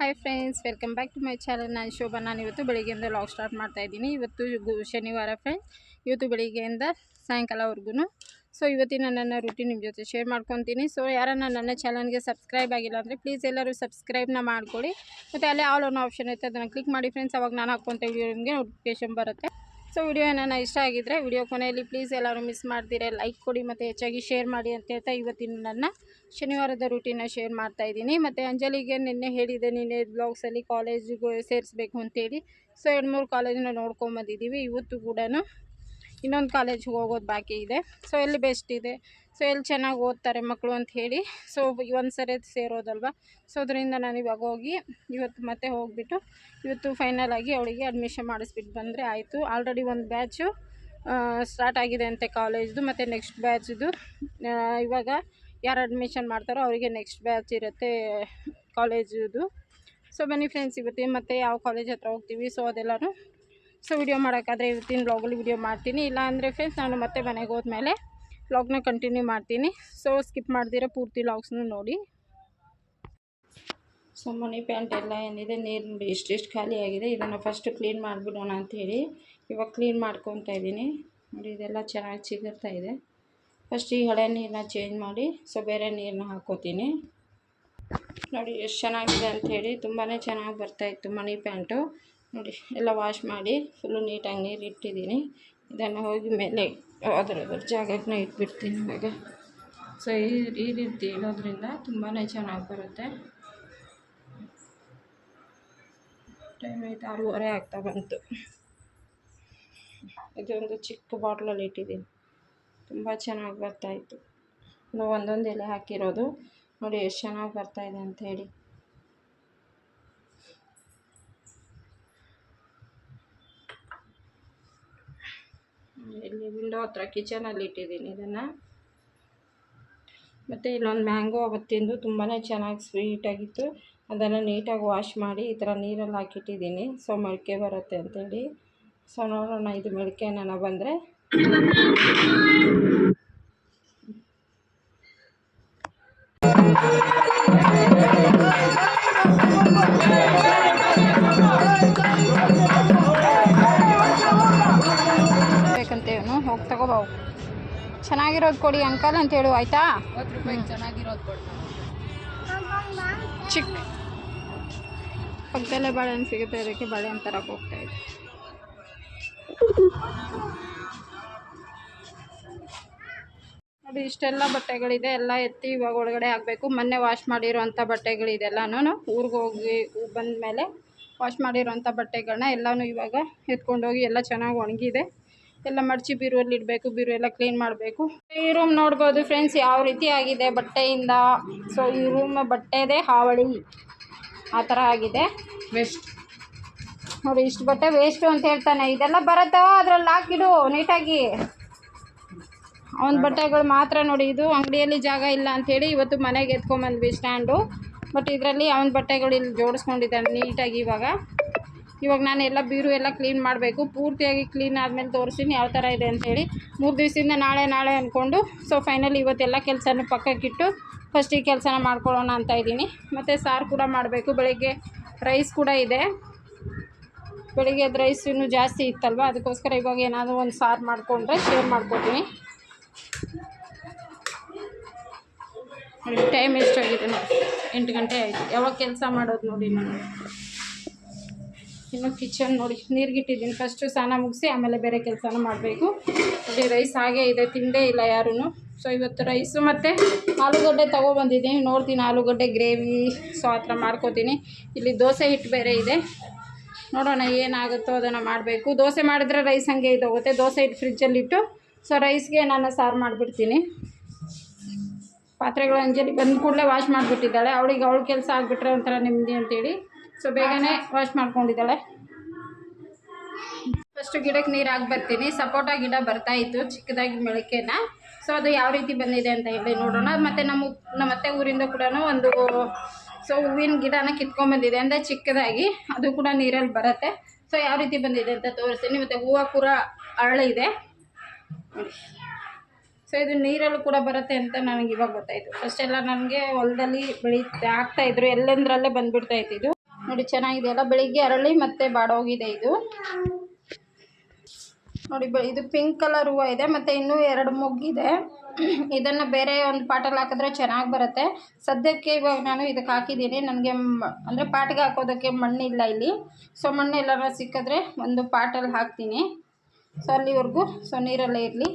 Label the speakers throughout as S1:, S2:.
S1: Hi friends welcome back to my channel ನಾನು ಶೋಭಾ. ನಾನು ಇವತ್ತು ಬೆಳಿಗ್ಗೆಯಿಂದ ಲಾಗ್ ಸ್ಟಾರ್ಟ್ ಮಾಡ್ತಾ ಇದ್ದೀನಿ. ಇವತ್ತು ಗು- ಶನಿವಾರ ಫ್ರೆಂಡ್ಸ್ ಇವತ್ತು ಬೆಳಿಗ್ಗೆಯಿಂದ ಸಾಯಂಕಾಲವರೆಗೂ ಸೊ ಇವತ್ತಿನ ನನ್ನ ರೂಟೀನ್ ನಿಮ್ಮ ಜೊತೆ ಶೇರ್ ಮಾಡ್ಕೊತೀನಿ. ಸೊ ಯಾರನ್ನ ನನ್ನ ಚಾನಲ್ಗೆ ಸಬ್ಸ್ಕ್ರೈಬ್ ಆಗಿಲ್ಲ ಅಂದರೆ ಪ್ಲೀಸ್ ಎಲ್ಲರೂ ಸಬ್ಸ್ಕ್ರೈಬ್ನ ಮಾಡ್ಕೊಳ್ಳಿ. ಮತ್ತು ಅಲ್ಲೇ ಆಲ್ ಅನ್ನೋ ಆಪ್ಷನ್ ಇರುತ್ತೆ. ಅದನ್ನು ಕ್ಲಿಕ್ ಮಾಡಿ ಫ್ರೆಂಡ್ಸ್ ಅವಾಗ ನಾನು ಹಾಕ್ಕೊಂತ ವಿಡಿಯೋ ನಿಮಗೆ ನೋಟಿಫಿಕೇಶನ್ ಬರುತ್ತೆ. ಸೊ ವಿಡಿಯೋ ಏನಾನ ಇಷ್ಟ ಆಗಿದ್ದರೆ ವಿಡಿಯೋ ಕೊನೆಯಲ್ಲಿ ಪ್ಲೀಸ್ ಎಲ್ಲರೂ ಮಿಸ್ ಮಾಡ್ತೀರಾ. ಲೈಕ್ ಕೊಡಿ ಮತ್ತು ಹೆಚ್ಚಾಗಿ ಶೇರ್ ಮಾಡಿ ಅಂತ ಹೇಳ್ತಾ ಇವತ್ತಿನ ನನ್ನ ಶನಿವಾರದ ರೂಟೀನ ಶೇರ್ ಮಾಡ್ತಾ ಇದ್ದೀನಿ. ಮತ್ತು ಅಂಜಲಿಗೆ ನಿನ್ನೆ ಹೇಳಿದೆ ನಿನ್ನೆ ಬ್ಲಾಗ್ಸಲ್ಲಿ ಕಾಲೇಜಿಗೆ ಸೇರಿಸ್ಬೇಕು ಅಂತೇಳಿ. ಸೊ ಎರಡು ಮೂರು ಕಾಲೇಜನ್ನ ನೋಡ್ಕೊಂಬಂದಿದ್ದೀವಿ ಇವತ್ತು ಕೂಡ ಇನ್ನೊಂದು ಕಾಲೇಜಿಗೆ ಹೋಗೋದು ಬಾಕಿ ಇದೆ. ಸೊ ಎಲ್ಲಿ ಬೆಸ್ಟ್ ಇದೆ? ಸೊ ಎಲ್ಲಿ ಚೆನ್ನಾಗಿ ಓದ್ತಾರೆ ಮಕ್ಕಳು ಅಂತ ಹೇಳಿ. ಸೊ ಒಂದು ಸರಿ ಸೇರೋದಲ್ವ? ಸೊ ಅದರಿಂದ ನಾನು ಇವಾಗ ಹೋಗಿ ಇವತ್ತು ಮತ್ತೆ ಹೋಗಿಬಿಟ್ಟು ಇವತ್ತು ಫೈನಲ್ ಆಗಿ ಅವಳಿಗೆ ಅಡ್ಮಿಷನ್ ಮಾಡಿಸ್ಬಿಟ್ಟು ಬಂದರೆ ಆಯಿತು. ಆಲ್ರೆಡಿ ಒಂದು ಬ್ಯಾಚು ಸ್ಟಾರ್ಟ್ ಆಗಿದೆ ಅಂತೆ ಕಾಲೇಜ್ದು ಮತ್ತು ನೆಕ್ಸ್ಟ್ ಬ್ಯಾಚ್ದು ಇವಾಗ ಯಾರು ಅಡ್ಮಿಷನ್ ಮಾಡ್ತಾರೋ ಅವರಿಗೆ ನೆಕ್ಸ್ಟ್ ಬ್ಯಾಚ್ ಇರುತ್ತೆ ಕಾಲೇಜುದು ಸೊ ಬನ್ನಿ ಫ್ರೆಂಡ್ಸ್ ಇವತ್ತು ಮತ್ತೆ ಯಾವ ಕಾಲೇಜ್ ಹತ್ರ ಹೋಗ್ತೀವಿ ಸೊ ಅದೆಲ್ಲನೂ ಸೊ ವಿಡಿಯೋ ಮಾಡೋಕ್ಕಾದರೆ ಇವತ್ತಿನ ಬ್ಲಾಗಲ್ಲಿ ವಿಡಿಯೋ ಮಾಡ್ತೀನಿ. ಇಲ್ಲ ಅಂದರೆ ಫ್ರೆಂಡ್ಸ್ ನಾನು ಮತ್ತೆ ಮನೆಗೆ ಹೋದ್ಮೇಲೆ ವ್ಲಾಗ್ನ ಕಂಟಿನ್ಯೂ ಮಾಡ್ತೀನಿ. ಸೊ ಸ್ಕಿಪ್ ಮಾಡಿದಿರೋ ಪೂರ್ತಿ ವ್ಲಾಗ್ಸ್ನು ನೋಡಿ. ಸೊ ಮನಿ ಪ್ಯಾಂಟ್ ಎಲ್ಲ ಏನಿದೆ, ನೀರು ನೋಡಿ ಖಾಲಿಯಾಗಿದೆ ಇದನ್ನು ಫಸ್ಟ್ ಕ್ಲೀನ್ ಮಾಡಿಬಿಡೋಣ ಅಂಥೇಳಿ ಇವಾಗ ಕ್ಲೀನ್ ಮಾಡ್ಕೊತಾ ಇದ್ದೀನಿ ನೋಡಿ, ಇದೆಲ್ಲ ಚೆನ್ನಾಗಿ ಚಿಗುರ್ತಾ ಇದೆ. ಫಸ್ಟ್ ಈ ಹಳೆ ನೀರನ್ನ ಚೇಂಜ್ ಮಾಡಿ ಸೊ ಬೇರೆ ನೀರನ್ನ ಹಾಕ್ಕೋತೀನಿ ನೋಡಿ, ಎಷ್ಟು ಚೆನ್ನಾಗಿದೆ ಅಂಥೇಳಿ ತುಂಬಾ ಚೆನ್ನಾಗಿ ಬರ್ತಾಯಿತ್ತು ಮನಿ ಪ್ಯಾಂಟು. ನೋಡಿ, ಎಲ್ಲ ವಾಶ್ ಮಾಡಿ ಫುಲ್ಲು ನೀಟಾಗಿ ನೀರು ಇಟ್ಟಿದ್ದೀನಿ. ಇದನ್ನು ಹೋಗಿ ಮೇಲೆ ಅದರ ಜಾಗಕ್ಕೆ ಇಟ್ಬಿಡ್ತೀನಿ ಇವಾಗ. ಸೊ ಈ ಈ ರೀತಿ ಇಡೋದ್ರಿಂದ ತುಂಬಾ ಚೆನ್ನಾಗಿ ಬರುತ್ತೆ. ಟೈಮ್ ಆಯ್ತು, ಆರೂವರೆ ಆಗ್ತಾ ಬಂತು. ಇದೊಂದು ಚಿಕ್ಕ ಬಾಟ್ಲಲ್ಲಿ ಇಟ್ಟಿದ್ದೀನಿ. ತುಂಬ ಚೆನ್ನಾಗಿ ಬರ್ತಾಯಿತ್ತು ಒಂದೊಂದು ಎಲೆ ಹಾಕಿರೋದು. ನೋಡಿ ಎಷ್ಟು ಚೆನ್ನಾಗಿ ಬರ್ತಾಯಿದೆ ಅಂಥೇಳಿ ಇಲ್ಲಿ ವಿಂಡೋ ಹತ್ರ ಕಿಚನಲ್ಲಿ ಇಟ್ಟಿದ್ದೀನಿ ಇದನ್ನು. ಮತ್ತು ಇಲ್ಲೊಂದು ಮ್ಯಾಂಗೋ ಅವತ್ತಿಂದು ತುಂಬಾ ಚೆನ್ನಾಗಿ ಸ್ವೀಟಾಗಿತ್ತು ಅದನ್ನು ನೀಟಾಗಿ ವಾಶ್ ಮಾಡಿ ಈ ಥರ ನೀರಲ್ಲಿ ಹಾಕಿಟ್ಟಿದ್ದೀನಿ. ಸೊ ಮೊಳಕೆ ಬರುತ್ತೆ ಅಂತೇಳಿ ಸೊ ನೋಡೋಣ ಇದು ಮೊಳಕೆ ಬಂದರೆ. ಬೇಕಂತೇವನು ಹೋಗಿ ತಗೋಬಾವು ಚೆನ್ನಾಗಿರೋದು ಕೊಡಿ ಅಂಕಲ್ ಅಂತ ಹೇಳು ಆಯಿತಾ
S2: ಚೆನ್ನಾಗಿರೋದು ಕೊಡು.
S1: ಚಿಕ್ಕ ಪಕ್ಕದಲ್ಲೇ ಬಾಳೆಹಣ್ಣು ಸಿಗುತ್ತೆ ಅದಕ್ಕೆ ಬಾಳೆಹಣ್ಣು ತರಕ್ಕೆ ಹೋಗ್ತಾ ಇದೆ ನೋಡಿ ಇಷ್ಟೆಲ್ಲ ಬಟ್ಟೆಗಳಿದೆ ಎಲ್ಲ ಎತ್ತಿ ಇವಾಗ ಒಳಗಡೆ ಹಾಕ್ಬೇಕು. ಮೊನ್ನೆ ವಾಶ್ ಮಾಡಿರೋಂಥ ಬಟ್ಟೆಗಳಿದೆಲ್ಲನೂ ಊರಿಗೆ ಹೋಗಿ ಬಂದ ಮೇಲೆ ವಾಶ್ ಮಾಡಿರೋಂಥ ಬಟ್ಟೆಗಳನ್ನ ಎಲ್ಲನೂ ಇವಾಗ ಎತ್ಕೊಂಡೋಗಿ ಎಲ್ಲ ಚೆನ್ನಾಗಿ ಒಣಗಿದೆ. ಎಲ್ಲ ಮಡಚಿ ಬೀರುವಲ್ಲಿ ಇಡಬೇಕು ಬೀರು ಎಲ್ಲ ಕ್ಲೀನ್ ಮಾಡಬೇಕು. ಈ ರೂಮ್ ನೋಡ್ಬೋದು ಫ್ರೆಂಡ್ಸ್ ಯಾವ ರೀತಿ ಆಗಿದೆ ಬಟ್ಟೆಯಿಂದ. ಸೊ ಈ ರೂಮ್ ಬಟ್ಟೆದೇ ಹಾವಳಿ. ಆ ಥರ ಆಗಿದೆ.
S2: ವೆಸ್ಟ್
S1: ನೋಡಿ ಇಷ್ಟು ಬಟ್ಟೆ ವೇಸ್ಟು ಅಂತ ಹೇಳ್ತಾನೆ. ಇದೆಲ್ಲ ಬರುತ್ತೋ? ಅದ್ರಲ್ಲಿ ಹಾಕಿಡು ನೀಟಾಗಿ ಅವನ ಬಟ್ಟೆಗಳು ಮಾತ್ರ ನೋಡಿ ಇದು ಅಂಗಡಿಯಲ್ಲಿ ಜಾಗ ಇಲ್ಲ ಅಂಥೇಳಿ ಇವತ್ತು ಮನೆಗೆ ಎತ್ಕೊಂಬಂದ್ವಿ ಸ್ಟ್ಯಾಂಡು. ಬಟ್ ಇದರಲ್ಲಿ ಅವನ ಬಟ್ಟೆಗಳು ಇಲ್ಲಿ ಜೋಡಿಸ್ಕೊಂಡಿದ್ದಾನೆ ನೀಟಾಗಿ ಇವಾಗ. ಇವಾಗ ನಾನು ಎಲ್ಲ ಬೀರು ಎಲ್ಲ ಕ್ಲೀನ್ ಮಾಡಬೇಕು. ಪೂರ್ತಿಯಾಗಿ ಕ್ಲೀನ್ ಆದಮೇಲೆ ತೋರಿಸ್ತೀನಿ ಯಾವ ಥರ ಇದೆ ಅಂಥೇಳಿ ಮೂರು ದಿವಸದಿಂದ ನಾಳೆ ನಾಳೆ ಅಂದ್ಕೊಂಡು ಸೊ ಫೈನಲಿ ಇವತ್ತೆಲ್ಲ ಕೆಲಸನೂ ಪಕ್ಕಕ್ಕಿಟ್ಟು ಫಸ್ಟ್ ಈ ಕೆಲಸನ ಮಾಡ್ಕೊಳ್ಳೋಣ ಅಂತ ಇದ್ದೀನಿ. ಮತ್ತು ಸಾರು ಕೂಡ ಮಾಡಬೇಕು. ಬೆಳಗ್ಗೆ ರೈಸ್ ಕೂಡ ಇದೆ. ಬೆಳಿಗ್ಗೆ ಅದು ರೈಸ್ ಇನ್ನೂ ಜಾಸ್ತಿ ಇತ್ತಲ್ವ? ಅದಕ್ಕೋಸ್ಕರ ಇವಾಗ ಏನಾದರೂ ಒಂದು ಸಾರು ಮಾಡಿಕೊಂಡ್ರೆ ಶೇರ್ ಮಾಡ್ಕೊತೀನಿ. ನೋಡಿ ಟೈಮ್ ಎಷ್ಟಾಗಿದೆ ನೋಡಿ. ಎಂಟು ಗಂಟೆ ಆಯಿತು. ಯಾವಾಗ ಕೆಲಸ ಮಾಡೋದು ನೋಡಿ ನಾನು. ಇನ್ನು ಕಿಚನ್ ನೋಡಿ. ನೀರಿಗಿಟ್ಟಿದ್ದೀನಿ ಫಸ್ಟು ಸ್ನಾನ ಮುಗಿಸಿ ಆಮೇಲೆ ಬೇರೆ ಕೆಲಸನ ಮಾಡಬೇಕು. ನೋಡಿ ರೈಸ್ ಹಾಗೇ ಇದೆ. ತಿಂಡೇ ಇಲ್ಲ ಯಾರೂ ಸೊ ಇವತ್ತು ರೈಸು ಮತ್ತು ಆಲೂಗಡ್ಡೆ ತೊಗೊಬಂದಿದ್ದೀನಿ. ನೋಡ್ತೀನಿ ಆಲೂಗಡ್ಡೆ ಗ್ರೇವಿ ಸೊ ಆ ಥರ ಮಾಡ್ಕೋತೀನಿ. ಇಲ್ಲಿ ದೋಸೆ ಹಿಟ್ಟು ಬೇರೆ ಇದೆ. ನೋಡೋಣ ಏನಾಗುತ್ತೋ ಅದನ್ನು ಮಾಡಬೇಕು. ದೋಸೆ ಮಾಡಿದ್ರೆ ರೈಸ್ ಹಾಗೆ ಇದೋಗುತ್ತೆ. ದೋಸೆ ಹಿಟ್ಟು ಫ್ರಿಜ್ಜಲ್ಲಿಟ್ಟು ಸೊ ರೈಸ್ಗೆ ನಾನು ಸಾರು ಮಾಡಿಬಿಡ್ತೀನಿ. ಪಾತ್ರೆಗಳು ಅಂಜಲಿ ಬಂದ ಕೂಡಲೇ ವಾಶ್ ಮಾಡಿಬಿಟ್ಟಿದ್ದಾಳೆ. ಅವಳಿಗೆ ಅವಳ ಕೆಲಸ ಆಗಿಬಿಟ್ರೆ ಒಂಥರ ನೆಮ್ಮದಿ ಅಂತೇಳಿ. ಸೊ ಬೇಗನೆ ವಾಶ್ ಮಾಡ್ಕೊಂಡಿದ್ದಾಳೆ. ಫಸ್ಟು ಗಿಡಕ್ಕೆ ನೀರು ಹಾಕಿ ಬರ್ತೀನಿ. ಸಪೋಟ ಗಿಡ ಬರ್ತಾ ಇತ್ತು ಚಿಕ್ಕದಾಗಿ ಮೊಳಕೆನ. ಸೊ ಅದು ಯಾವ ರೀತಿ ಬಂದಿದೆ ಅಂತ ಹೇಳಿ ನೋಡೋಣ. ಮತ್ತು ನಮ್ಮ ನಮ್ಮ ಅತ್ತೆ ಊರಿಂದ ಕೂಡ ಒಂದು ಸೊ ಹೂವಿನ ಗಿಡನ ಕಿತ್ಕೊಂಡ್ಬಂದಿದೆ ಅಂದರೆ ಚಿಕ್ಕದಾಗಿ ಅದು ಕೂಡ ನೀರಲ್ಲಿ ಬರುತ್ತೆ. ಸೊ ಯಾವ ರೀತಿ ಬಂದಿದೆ ಅಂತ ತೋರಿಸ್ತೀನಿ. ಮತ್ತು ಹೂವು ಕೂಡ ಅರಳಿದೆ. ಸೊ ಇದು ನೀರಲ್ಲೂ ಕೂಡ ಬರುತ್ತೆ ಅಂತ ನನಗೆ ಇವಾಗ ಗೊತ್ತಾಯಿತು. ಫಸ್ಟ್ ಎಲ್ಲ ನನಗೆ ಹೊಲದಲ್ಲಿ ಬೆಳೀತಾ ಆಗ್ತಾಯಿದ್ರು ಎಲ್ಲೆಂದ್ರಲ್ಲೇ ಬಂದುಬಿಡ್ತಾ ಇತ್ತು ಇದು. ನೋಡಿ, ಚೆನ್ನಾಗಿದೆ ಅಲ್ಲ? ಬೆಳಿಗ್ಗೆ ಅರಳಿ ಮತ್ತೆ ಬಾಡೋಗಿದೆ ಇದು. ನೋಡಿ ಇದು ಪಿಂಕ್ ಕಲರ್ ಹೂವು ಇದೆ, ಮತ್ತು ಇನ್ನೂ ಎರಡು ಮೊಗ್ಗಿದೆ. ಇದನ್ನು ಬೇರೆ ಒಂದು ಪಾಟಲ್ಲಿ ಹಾಕಿದ್ರೆ ಚೆನ್ನಾಗಿ ಬರುತ್ತೆ. ಸದ್ಯಕ್ಕೆ ಇವಾಗ ನಾನು ಇದಕ್ಕೆ ಹಾಕಿದ್ದೀನಿ. ನನಗೆ ಅಂದರೆ ಪಾಟಿಗೆ ಹಾಕೋದಕ್ಕೆ ಮಣ್ಣಿಲ್ಲ ಇಲ್ಲಿ. ಸೊ ಮಣ್ಣು ಎಲ್ಲಾರ ಸಿಕ್ಕಿದ್ರೆ ಒಂದು ಪಾಟಲ್ಲಿ ಹಾಕ್ತೀನಿ. ಸೊ ಅಲ್ಲಿವರೆಗೂ ಸೊ ನೀರಲ್ಲೇ ಇರಲಿ.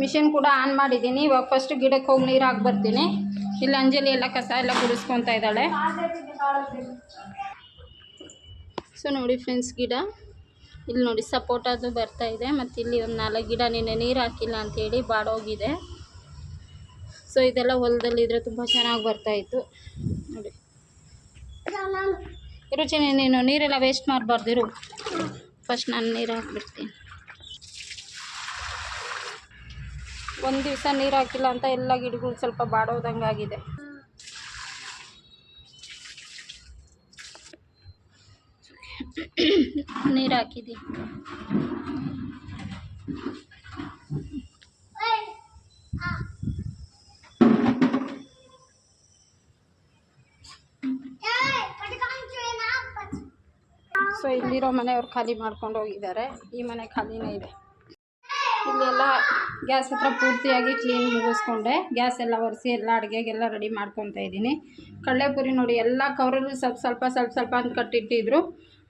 S1: ಮಿಷಿನ್ ಕೂಡ ಆನ್ ಮಾಡಿದ್ದೀನಿ. ಇವಾಗ ಫಸ್ಟ್ ಗಿಡಕ್ಕೆ ಹೋಗಿ ನೀರು ಹಾಕಿ ಬರ್ತೀನಿ. ಇಲ್ಲಿ ಅಂಜಲಿ ಎಲ್ಲ ಕಸ ಎಲ್ಲ ಗುಡಿಸ್ಕೊತಾ ಇದ್ದಾಳೆ. ಸೊ ನೋಡಿ ಫ್ರೆಂಡ್ಸ್ ಗಿಡ. ಇಲ್ಲಿ ನೋಡಿ ಸಪೋರ್ಟ್ ಅದು ಬರ್ತಾ ಇದೆ. ಮತ್ತು ಇಲ್ಲಿ ಒಂದು ನಾಲ್ಕು ಗಿಡ ನಿನ್ನೆ ನೀರು ಹಾಕಿಲ್ಲ ಅಂಥೇಳಿ ಬಾಡೋಗಿದೆ. ಸೊ ಇದೆಲ್ಲ ಹೊಲದಲ್ಲಿದ್ದರೆ ತುಂಬ ಚೆನ್ನಾಗಿ ಬರ್ತಾಯಿತ್ತು ನೋಡಿ. ರುಚಿ ನೀನು ನೀರೆಲ್ಲ ವೇಸ್ಟ್ ಮಾಡಬಾರ್ದಿರು ಫಸ್ಟ್ ನಾನು ನೀರು ಹಾಕ್ಬಿಡ್ತೀನಿ. ಒಂದು ದಿವಸ ನೀರು ಹಾಕಿಲ್ಲ ಅಂತ ಎಲ್ಲ ಗಿಡಗಳು ಸ್ವಲ್ಪ ಬಾಡೋದಂಗೆ ಆಗಿದೆ. ನೀರು ಹಾಕಿದಿ. ಸೊ ಇಲ್ಲಿರೋ ಮನೆಯವ್ರು ಖಾಲಿ ಮಾಡ್ಕೊಂಡು ಹೋಗಿದ್ದಾರೆ. ಈ ಮನೆ ಖಾಲಿನೇ ಇದೆ. ಗ್ಯಾಸ್ ಹತ್ರ ಪೂರ್ತಿಯಾಗಿ ಕ್ಲೀನ್ ಮುಗಿಸ್ಕೊಂಡೆ. ಗ್ಯಾಸ್ ಎಲ್ಲ ಒರೆಸಿ ಎಲ್ಲ ಅಡುಗೆಗೆಲ್ಲ ರೆಡಿ ಮಾಡ್ಕೊತಾ ಇದ್ದೀನಿ. ಕಡಲೆಪುರಿ ನೋಡಿ, ಎಲ್ಲ ಕವರಲ್ಲೂ ಸ್ವಲ್ಪ ಸ್ವಲ್ಪ ಸ್ವಲ್ಪ ಸ್ವಲ್ಪ ಅಂತ ಕಟ್ಟಿಟ್ಟಿದ್ರು.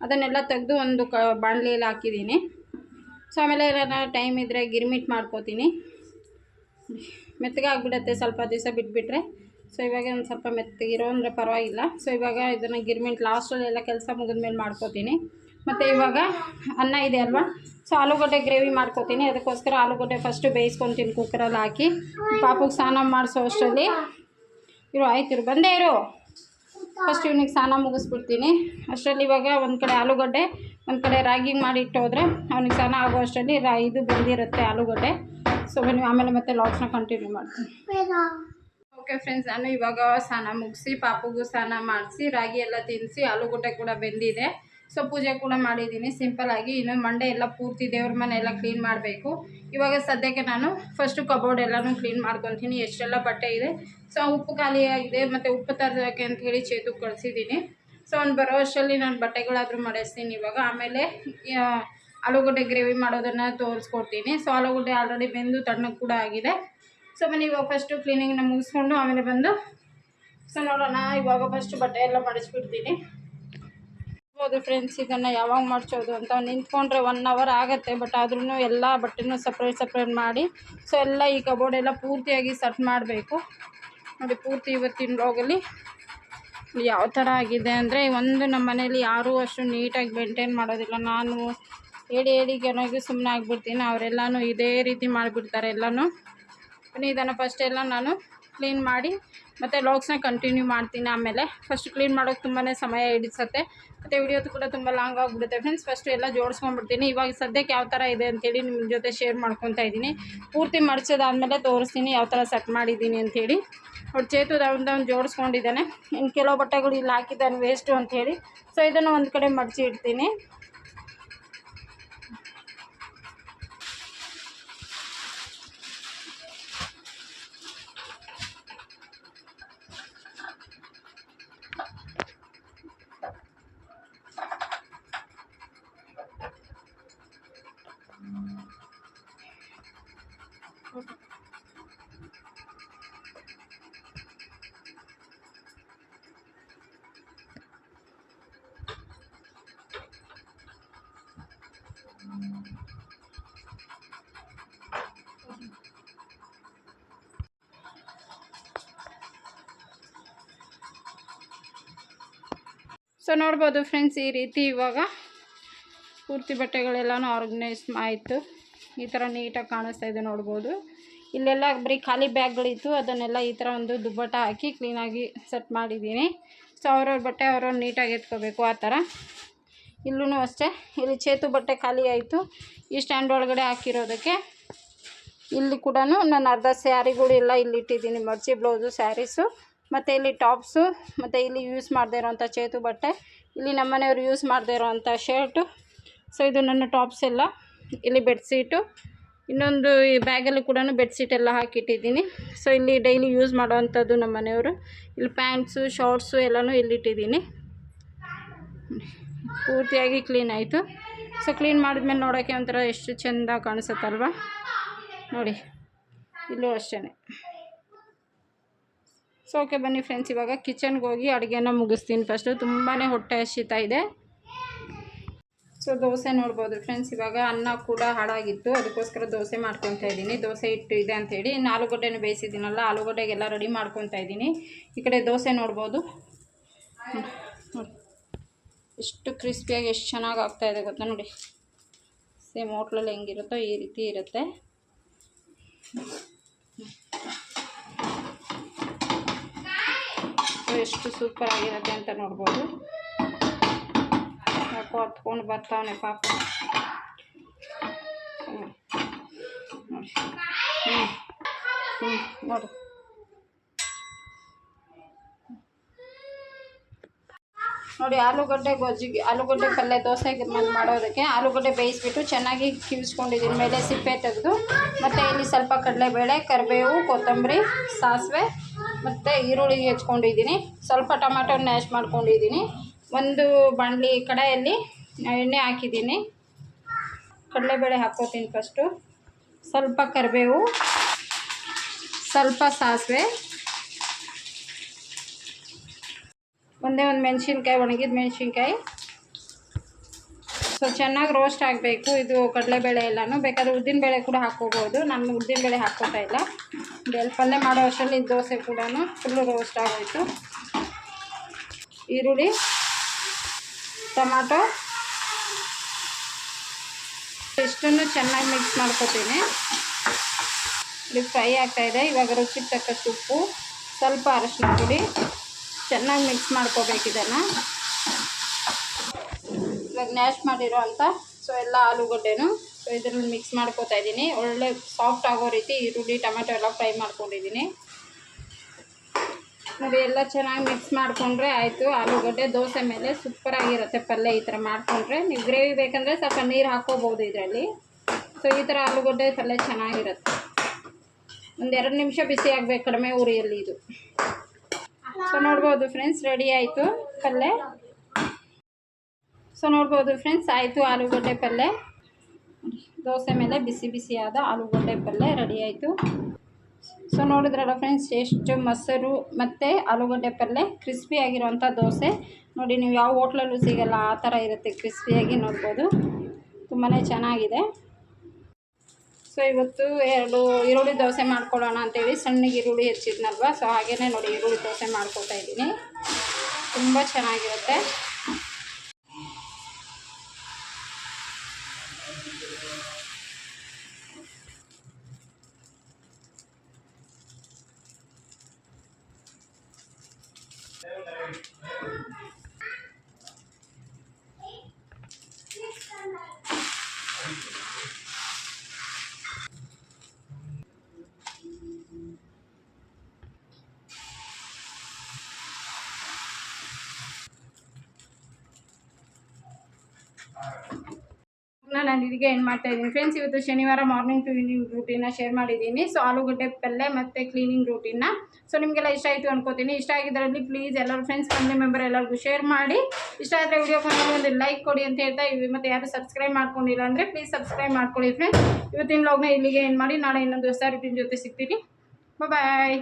S1: ಅದನ್ನೆಲ್ಲ ತೆಗೆದು ಒಂದು ಕ ಬಾಣಲೆಯಲ್ಲಿ ಹಾಕಿದ್ದೀನಿ. ಸೊ, ಆಮೇಲೆ ಏನಾರ ಟೈಮ್ ಇದ್ದರೆ ಗಿರ್ಮಿಟ್ ಮಾಡ್ಕೋತೀನಿ. ಮೆತ್ತಗೆ ಆಗಿಬಿಡತ್ತೆ ಸ್ವಲ್ಪ ದಿವಸ ಬಿಟ್ಬಿಟ್ರೆ. ಸೊ, ಇವಾಗ ಒಂದು ಸ್ವಲ್ಪ ಮೆತ್ತಗಿರೋ ಅಂದರೆ ಪರವಾಗಿಲ್ಲ. ಸೊ, ಇವಾಗ ಇದನ್ನು ಗಿರ್ಮಿಟ್ ಲಾಸ್ಟಲ್ಲಿ ಎಲ್ಲ ಕೆಲಸ ಮುಗಿದ್ಮೇಲೆ ಮಾಡ್ಕೋತೀನಿ. ಮತ್ತು ಇವಾಗ ಅನ್ನ ಇದೆ ಅಲ್ವಾ? ಸೊ ಆಲೂಗಡ್ಡೆ ಗ್ರೇವಿ ಮಾಡ್ಕೊತೀನಿ. ಅದಕ್ಕೋಸ್ಕರ ಆಲೂಗಡ್ಡೆ ಫಸ್ಟು ಬೇಯಿಸ್ಕೊತೀನಿ ಕುಕ್ಕರಲ್ಲಿ ಹಾಕಿ. ಪಾಪುಗೆ ಸ್ನಾನ ಮಾಡಿಸೋ ಅಷ್ಟರಲ್ಲಿ ಇರು, ಆಯ್ತು ಇರು, ಬಂದೇ ಇರು. ಫಸ್ಟ್ ಇವ್ನಿಗೆ ಸ್ನಾನ ಮುಗಿಸ್ಬಿಡ್ತೀನಿ. ಅಷ್ಟರಲ್ಲಿ ಇವಾಗ ಒಂದು ಕಡೆ ಆಲೂಗಡ್ಡೆ, ಒಂದು ಕಡೆ ರಾಗಿ ಮಾಡಿ ಇಟ್ಟೋದ್ರೆ ಅವ್ನಿಗೆ ಸ್ನಾನ ಆಗೋ ಅಷ್ಟರಲ್ಲಿ ರಾ ಇದು ಬಂದಿರುತ್ತೆ ಆಲೂಗಡ್ಡೆ. ಸೊ ಬನ್ನಿ, ಆಮೇಲೆ ಮತ್ತೆ ಲಾಟ್ಸ್ನ ಕಂಟಿನ್ಯೂ ಮಾಡ್ತೀನಿ. ಓಕೆ ಫ್ರೆಂಡ್ಸ್ ನಾನು ಇವಾಗ ಸ್ನಾನ ಮುಗಿಸಿ, ಪಾಪುಗೂ ಸ್ನಾನ ಮಾಡಿಸಿ, ರಾಗಿ ಎಲ್ಲ ತಿನ್ನಿಸಿ ಆಲೂಗಡ್ಡೆ ಕೂಡ ಬೆಂದಿದೆ. ಸೊ ಪೂಜೆ ಕೂಡ ಮಾಡಿದ್ದೀನಿ. ಸಿಂಪಲ್ಲಾಗಿ ಇನ್ನು ಮಂಡೆ ಎಲ್ಲ ಪೂರ್ತಿ ದೇವ್ರ ಮನೆ ಎಲ್ಲ ಕ್ಲೀನ್ ಮಾಡಬೇಕು. ಇವಾಗ ಸದ್ಯಕ್ಕೆ ನಾನು ಫಸ್ಟು ಕಬೋರ್ಡ್ ಎಲ್ಲನೂ ಕ್ಲೀನ್ ಮಾಡ್ಕೊತೀನಿ. ಎಷ್ಟೆಲ್ಲ ಬಟ್ಟೆ ಇದೆ. ಸೊ ಉಪ್ಪು ಖಾಲಿಯಾಗಿದೆ ಮತ್ತು ಉಪ್ಪು ತರಕ್ಕೆ ಅಂತ ಹೇಳಿ ಚೇತು ಕಳಿಸಿದ್ದೀನಿ. ಸೊ ಅವ್ನು ಬರೋ ಅಷ್ಟರಲ್ಲಿ ನಾನು ಬಟ್ಟೆಗಳಾದರೂ ಮಡಿಸ್ತೀನಿ ಇವಾಗ. ಆಮೇಲೆ ಆಲೂಗಡ್ಡೆ ಗ್ರೇವಿ ಮಾಡೋದನ್ನು ತೋರಿಸ್ಕೊಡ್ತೀನಿ. ಸೊ ಆಲೂಗಡ್ಡೆ ಆಲ್ರೆಡಿ ಬೆಂದು ತಣ್ಣಗೆ ಕೂಡ ಆಗಿದೆ. ಸೊ ಬನ್ನಿ, ಇವಾಗ ಫಸ್ಟು ಕ್ಲೀನಿಂಗ್ನ ಮುಗಿಸ್ಕೊಂಡು ಆಮೇಲೆ ಬಂದು ಸೊ ನೋಡೋಣ. ಇವಾಗ ಫಸ್ಟು ಬಟ್ಟೆ ಎಲ್ಲ ಮಡಿಸ್ಬಿಡ್ತೀನಿ. ಹೌದು ಫ್ರೆಂಡ್ಸ್ ಇದನ್ನು ಯಾವಾಗ ಮಾಡಿಸೋದು ಅಂತ ನಿಂತ್ಕೊಂಡ್ರೆ ಒನ್ ಅವರ್ ಆಗುತ್ತೆ ಬಟ್ ಆದ್ರೂ ಎಲ್ಲ ಬಟ್ಟೆನೂ ಸಪ್ರೇಟ್ ಸಪ್ರೇಟ್ ಮಾಡಿ ಸೊ ಎಲ್ಲ ಈ ಕಬೋರ್ಡ್ ಎಲ್ಲ ಪೂರ್ತಿಯಾಗಿ ಸೆಟ್ ಮಾಡಬೇಕು. ನೋಡಿ, ಪೂರ್ತಿ ಇವತ್ತಿನ ರೋಗಲ್ಲಿ ಯಾವ ಥರ ಆಗಿದೆ ಅಂದರೆ ಒಂದು ನಮ್ಮ ಮನೇಲಿ ಯಾರೂ ಅಷ್ಟು ನೀಟಾಗಿ ಮೇಂಟೈನ್ ಮಾಡೋದಿಲ್ಲ. ನಾನು ಹೇಳಿ ಹೇಳಿ ಏನಾಗಿ ಸುಮ್ಮನೆ ಆಗಿಬಿಡ್ತೀನಿ. ಅವರೆಲ್ಲನೂ ಇದೇ ರೀತಿ ಮಾಡಿಬಿಡ್ತಾರೆ ಎಲ್ಲನೂ. ಇದನ್ನು ಫಸ್ಟ್ ಎಲ್ಲ ನಾನು ಕ್ಲೀನ್ ಮಾಡಿ ಮತ್ತು ಲಾಗ್ಸ್ನ ಕಂಟಿನ್ಯೂ ಮಾಡ್ತೀನಿ ಆಮೇಲೆ. ಫಸ್ಟ್ ಕ್ಲೀನ್ ಮಾಡೋಕ್ಕೆ ತುಂಬಾ ಸಮಯ ಹಿಡಿಸುತ್ತೆ. ಮತ್ತು ವಿಡಿಯೋದು ಕೂಡ ತುಂಬ ಲಾಂಗ್ ಆಗಿಬಿಡುತ್ತೆ. ಫ್ರೆಂಡ್ಸ್ ಫಸ್ಟು ಎಲ್ಲ ಜೋಡಿಸ್ಕೊಂಡ್ಬಿಡ್ತೀನಿ. ಇವಾಗ ಸದ್ಯಕ್ಕೆ ಯಾವ ಥರ ಇದೆ ಅಂತೇಳಿ ನಿಮ್ಮ ಜೊತೆ ಶೇರ್ ಮಾಡ್ಕೊತಾ ಇದ್ದೀನಿ. ಪೂರ್ತಿ ಮಡಿಸೋದಾದ್ಮೇಲೆ ತೋರಿಸ್ತೀನಿ ಯಾವ ಥರ ಸೆಟ್ ಮಾಡಿದ್ದೀನಿ ಅಂಥೇಳಿ ಅವ್ರು ಚೇತು ಅವ್ನು ಜೋಡಿಸ್ಕೊಂಡಿದ್ದಾನೆ. ಇನ್ನು ಕೆಲವು ಬಟ್ಟೆಗಳು ಇಲ್ಲಿ ಹಾಕಿದ್ದಾನೆ ವೇಸ್ಟು ಅಂಥೇಳಿ ಸೊ ಇದನ್ನು ಒಂದು ಕಡೆ ಮಡಚಿ ಇಡ್ತೀನಿ ಸೊ ನೋಡ್ಬೋದು ಫ್ರೆಂಡ್ಸ್ ಈ ರೀತಿ ಇವಾಗ ಪೂರ್ತಿ ಬಟ್ಟೆಗಳೆಲ್ಲನೂ ಆರ್ಗನೈಸ್ ಆಯಿತು. ಈ ಥರ ನೀಟಾಗಿ ಕಾಣಿಸ್ತಾ ಇದೆ ನೋಡ್ಬೋದು. ಇಲ್ಲೆಲ್ಲ ಬರೀ ಖಾಲಿ ಬ್ಯಾಗ್ಗಳಿತ್ತು. ಅದನ್ನೆಲ್ಲ ಈ ಥರ ಒಂದು ದುಬ್ಬಟ್ಟ ಹಾಕಿ ಕ್ಲೀನಾಗಿ ಸೆಟ್ ಮಾಡಿದ್ದೀನಿ. ಸೊ ಅವ್ರವ್ರ ಬಟ್ಟೆ ಅವ್ರವ್ರು ನೀಟಾಗಿ ಎತ್ಕೋಬೇಕು ಆ ಥರ ಇಲ್ಲೂ ಅಷ್ಟೇ, ಇಲ್ಲಿ ಚೇತು ಬಟ್ಟೆ ಖಾಲಿ ಆಯಿತು. ಈ ಸ್ಟ್ಯಾಂಡ್ ಒಳಗಡೆ ಹಾಕಿರೋದಕ್ಕೆ ಇಲ್ಲಿ ಕೂಡ ನಾನು ಅರ್ಧ ಸ್ಯಾರಿಗಳು ಎಲ್ಲ ಇಟ್ಟಿದ್ದೀನಿ. ಮರ್ಚಿ ಬ್ಲೌಸು ಸ್ಯಾರೀಸು ಮತ್ತು ಇಲ್ಲಿ ಟಾಪ್ಸು, ಮತ್ತು ಇಲ್ಲಿ ಯೂಸ್ ಮಾಡದೇ ಇರೋವಂಥ ಚೇತು ಬಟ್ಟೆ, ಇಲ್ಲಿ ನಮ್ಮ ಮನೆಯವರು ಯೂಸ್ ಮಾಡದೇ ಇರೋವಂಥ ಶರ್ಟು. ಸೊ ಇದು ನನ್ನ ಟಾಪ್ಸ್ ಎಲ್ಲ. ಇಲ್ಲಿ ಬೆಡ್ಶೀಟು. ಇನ್ನೊಂದು ಈ ಬ್ಯಾಗಲ್ಲಿ ಕೂಡ ಬೆಡ್ಶೀಟ್ ಎಲ್ಲ ಹಾಕಿಟ್ಟಿದ್ದೀನಿ. ಸೊ ಇಲ್ಲಿ ಡೈಲಿ ಯೂಸ್ ಮಾಡೋವಂಥದ್ದು ನಮ್ಮ ಮನೆಯವರು. ಇಲ್ಲಿ ಪ್ಯಾಂಟ್ಸು, ಶಾರ್ಟ್ಸು ಎಲ್ಲನೂ ಇಲ್ಲಿಟ್ಟಿದ್ದೀನಿ. ಪೂರ್ತಿಯಾಗಿ ಕ್ಲೀನ್ ಆಯಿತು. ಸೊ ಕ್ಲೀನ್ ಮಾಡಿದ್ಮೇಲೆ ನೋಡೋಕ್ಕೆ ಒಂಥರ ಎಷ್ಟು ಚೆಂದ ಕಾಣಿಸುತ್ತಲ್ವ? ನೋಡಿ, ಇಲ್ಲೂ ಅಷ್ಟೇ ಸೊ ಓಕೆ ಬನ್ನಿ ಫ್ರೆಂಡ್ಸ್ ಇವಾಗ ಕಿಚನ್ಗೆ ಹೋಗಿ ಅಡುಗೆನ ಮುಗಿಸ್ತೀನಿ. ಫಸ್ಟು ತುಂಬಾ ಹೊಟ್ಟೆ ಹಸಿತಾ ಇದೆ. ಸೊ ದೋಸೆ ನೋಡ್ಬೋದು ಫ್ರೆಂಡ್ಸ್ ಇವಾಗ ಅನ್ನ ಕೂಡ ಹಾಳಾಗಿತ್ತು. ಅದಕ್ಕೋಸ್ಕರ ದೋಸೆ ಮಾಡ್ಕೊತಾ ಇದ್ದೀನಿ. ದೋಸೆ ಹಿಟ್ಟು ಇದೆ ಅಂಥೇಳಿ ಇನ್ನು ಆಲೂಗಡ್ಡೆನ ಬೇಯಿಸಿದ್ದೀನಲ್ಲ, ಆಲೂಗಡ್ಡೆಗೆಲ್ಲ ರೆಡಿ ಮಾಡ್ಕೊತಾ ಇದ್ದೀನಿ. ಈ ಕಡೆ ದೋಸೆ ನೋಡ್ಬೋದು. ಎಷ್ಟು ಕ್ರಿಸ್ಪಿಯಾಗಿ ಎಷ್ಟು ಚೆನ್ನಾಗಿ ಆಗ್ತಾ ಇದೆ ಗೊತ್ತಾ ನೋಡಿ. ಸೇಮ್ ಹೋಟ್ಲಲ್ಲಿ ಹೆಂಗಿರುತ್ತೋ ಈ ರೀತಿ ಇರುತ್ತೆ ಸೊ ಎಷ್ಟು ಸೂಪರ್ ಆಗಿರುತ್ತೆ ಅಂತ ನೋಡ್ಬೋದು. ಯಾಕೋ ಹತ್ಕೊಂಡು ಬರ್ತಾವನೆ ಪಾಪ. ನೋಡಿ. ನೋಡಿ, ಆಲೂಗಡ್ಡೆ ಗೊಜ್ಜಿಗೆ, ಆಲೂಗಡ್ಡೆ ಪಲ್ಯ ದೋಸೆ ಮ- ಮಾಡೋದಕ್ಕೆ ಆಲೂಗಡ್ಡೆ ಬೇಯಿಸ್ಬಿಟ್ಟು ಚೆನ್ನಾಗಿ ಕಿವಿಸ್ಕೊಂಡಿದ್ದೀನಿ ಮೇಲೆ ಸಿಪ್ಪೆ ತೆಗೆದು, ಮತ್ತು ಇಲ್ಲಿ ಸ್ವಲ್ಪ ಕಡಲೆಬೇಳೆ, ಕರಿಬೇವು, ಕೊತ್ತಂಬರಿ, ಸಾಸಿವೆ ಮತ್ತು ಈರುಳ್ಳಿ ಹೆಚ್ಕೊಂಡಿದ್ದೀನಿ. ಸ್ವಲ್ಪ ಟೊಮಾಟೊ ನ್ಯಾಶ್ ಮಾಡ್ಕೊಂಡಿದ್ದೀನಿ. ಒಂದು ಬಾಣಲಿ ಕಡಾಯಲ್ಲಿ ಎಣ್ಣೆ ಹಾಕಿದ್ದೀನಿ. ಕಡಲೆಬೇಳೆ ಹಾಕ್ಕೋತೀನಿ ಫಸ್ಟು ಸ್ವಲ್ಪ ಕರಿಬೇವು, ಸ್ವಲ್ಪ ಸಾಸಿವೆ. ಒಂದೇ ಒಂದು ಮೆಣಸಿನ್ಕಾಯಿ, ಒಣಗಿದ ಮೆಣಸಿನ್ಕಾಯಿ. ಸೊ ಚೆನ್ನಾಗಿ ರೋಸ್ಟ್ ಆಗಬೇಕು. ಇದು ಕಡಲೆಬೇಳೆ ಎಲ್ಲನೂ. ಬೇಕಾದ್ರೆ ಉದ್ದಿನಬೇಳೆ ಕೂಡ ಹಾಕ್ಕೋಬೋದು. ನಾನು ಉದ್ದಿನಬೇಳೆ ಹಾಕ್ಕೋತಾ ಇಲ್ಲ. ಬೆಲ್ ಪಲ್ಯ ಮಾಡೋ ಅಷ್ಟರಲ್ಲಿ ದೋಸೆ ಕೂಡ ಫುಲ್ಲು ರೋಸ್ಟ್ ಆಗೋಯಿತು. ಈರುಳ್ಳಿ, ಟೊಮಾಟೊ. ಇಷ್ಟನ್ನು ಚೆನ್ನಾಗಿ ಮಿಕ್ಸ್ ಮಾಡ್ಕೊತೀನಿ. ಇದು ಫ್ರೈ ಆಗ್ತಾಯಿದೆ ಇವಾಗ ರುಚಿಗೆ ತಕ್ಕಷ್ಟು ಉಪ್ಪು, ಸ್ವಲ್ಪ ಅರಶಿನ ಪುಡಿ. ಚೆನ್ನಾಗಿ ಮಿಕ್ಸ್ ಮಾಡ್ಕೋಬೇಕು ಇದನ್ನು. ಇವಾಗ ನ್ಯಾಶ್ ಮಾಡಿರೋ ಅಂಥ ಸೊ ಎಲ್ಲ ಆಲೂಗಡ್ಡೆನು ಸೊ ಇದರಲ್ಲಿ ಮಿಕ್ಸ್ ಮಾಡ್ಕೋತಾ ಇದ್ದೀನಿ. ಒಳ್ಳೆ ಸಾಫ್ಟ್ ಆಗೋ ರೀತಿ ಈರುಳ್ಳಿ, ಟೊಮೆಟೊ ಎಲ್ಲ ಫ್ರೈ ಮಾಡ್ಕೊಂಡಿದ್ದೀನಿ. ನೋಡಿ, ಎಲ್ಲ ಚೆನ್ನಾಗಿ ಮಿಕ್ಸ್ ಮಾಡಿಕೊಂಡ್ರೆ ಆಯಿತು. ಆಲೂಗಡ್ಡೆ, ದೋಸೆ ಮೇಲೆ ಸೂಪರಾಗಿರುತ್ತೆ ಪಲ್ಯ ಈ ಥರ ಮಾಡಿಕೊಂಡ್ರೆ. ನೀವು ಗ್ರೇವಿ ಬೇಕಂದರೆ ಸ್ವಲ್ಪ ನೀರು ಹಾಕ್ಕೋಬೋದು ಇದರಲ್ಲಿ. ಸೊ ಈ ಥರ ಆಲೂಗಡ್ಡೆ ಪಲ್ಯ ಚೆನ್ನಾಗಿರುತ್ತೆ. ಒಂದು ಎರಡು ನಿಮಿಷ ಬಿಸಿ ಆಗಬೇಕು, ಕಡಿಮೆ ಉರಿಯಲ್ಲಿ ಇದು. ಸೊ ನೋಡ್ಬೋದು ಫ್ರೆಂಡ್ಸ್ ರೆಡಿ ಆಯಿತು ಪಲ್ಯ? ಸೊ ನೋಡ್ಬೋದು ಫ್ರೆಂಡ್ಸ್ ಆಯಿತು ಆಲೂಗಡ್ಡೆ ಪಲ್ಯ ದೋಸೆ ಮೇಲೆ ಬಿಸಿ ಬಿಸಿಯಾದ ಆಲೂಗಡ್ಡೆ ಪಲ್ಯ ರೆಡಿ ಆಯಿತು. ಸೊ ನೋಡಿದ್ರಲ್ಲ ಫ್ರೆಂಡ್ಸ್ ಎಷ್ಟು ಮೊಸರು ಮತ್ತು ಆಲೂಗಡ್ಡೆ ಪಲ್ಯ ಕ್ರಿಸ್ಪಿ ಆಗಿರೋಂಥ ದೋಸೆ. ನೋಡಿ, ನೀವು ಯಾವ ಹೋಟ್ಲಲ್ಲೂ ಸಿಗಲ್ಲ, ಆ ಥರ ಇರುತ್ತೆ ಕ್ರಿಸ್ಪಿಯಾಗಿ ನೋಡ್ಬೋದು. ತುಂಬಾ ಚೆನ್ನಾಗಿದೆ. ಸೊ ಇವತ್ತು ಎರಡು ಈರುಳ್ಳಿ ದೋಸೆ ಮಾಡ್ಕೊಳ್ಳೋಣ ಅಂತೇಳಿ ಸಣ್ಣಗೆ ಈರುಳ್ಳಿ ಹೆಚ್ಚಿದ್ನಲ್ವ? ಸೊ ಹಾಗೇ ನೋಡಿ, ಈರುಳ್ಳಿ ದೋಸೆ ಮಾಡ್ಕೊತಾ ಇದ್ದೀನಿ. ತುಂಬ ಚೆನ್ನಾಗಿರುತ್ತೆ. ನಾನು ಇದಿಗೆ ಏನು ಮಾಡ್ತಾ ಇದ್ದೀನಿ. ಫ್ರೆಂಡ್ಸ್ ಇವತ್ತು ಶನಿವಾರ morning to evening routine share ಮಾಡಿದ್ದೀನಿ. ಸೊ ಆಲೂಗಡ್ಡೆ ಪಲ್ಲೆ ಮತ್ತು ಕ್ಲೀನಿಂಗ್ ರೂಟೀನ ಸೊ ನಿಮಗೆಲ್ಲ ಇಷ್ಟ ಆಯಿತು ಅನ್ಕೋತೀನಿ. ಇಷ್ಟ ಆಗಿದ್ದರಲ್ಲಿ ಪ್ಲೀಸ್ ಎಲ್ಲರೂ ಫ್ರೆಂಡ್ಸ್ ಫ್ಯಾಮಿಲಿ ಮೆಂಬರ್ ಎಲ್ಲರಿಗೂ ಶೇರ್ ಮಾಡಿ. ಇಷ್ಟ ಆದರೆ ವಿಡಿಯೋ ಫ್ಯಾಮಿಲಿ ಒಂದು ಲೈಕ್ ಕೊಡಿ ಅಂತ ಹೇಳ್ತಾ ಇವಿ ಮತ್ತು ಯಾರು ಸಬ್ಸ್ಕ್ರೈಬ್ ಮಾಡ್ಕೊಂಡಿಲ್ಲ ಅಂದರೆ ಪ್ಲೀಸ್ ಸಬ್ಸ್ಕ್ರೈಬ್ ಮಾಡ್ಕೊಳ್ಳಿ ಫ್ರೆಂಡ್ಸ್ ಇವತ್ತಿನ ಲಾಗ್ನ ಇಲ್ಲಿಗೆ ಏನು ಮಾಡಿ. ನಾಳೆ ಇನ್ನೊಂದು ಹೊಸ ರೂಟೀನ್ ಜೊತೆ ಸಿಗ್ತೀನಿ. ಬಾಯ್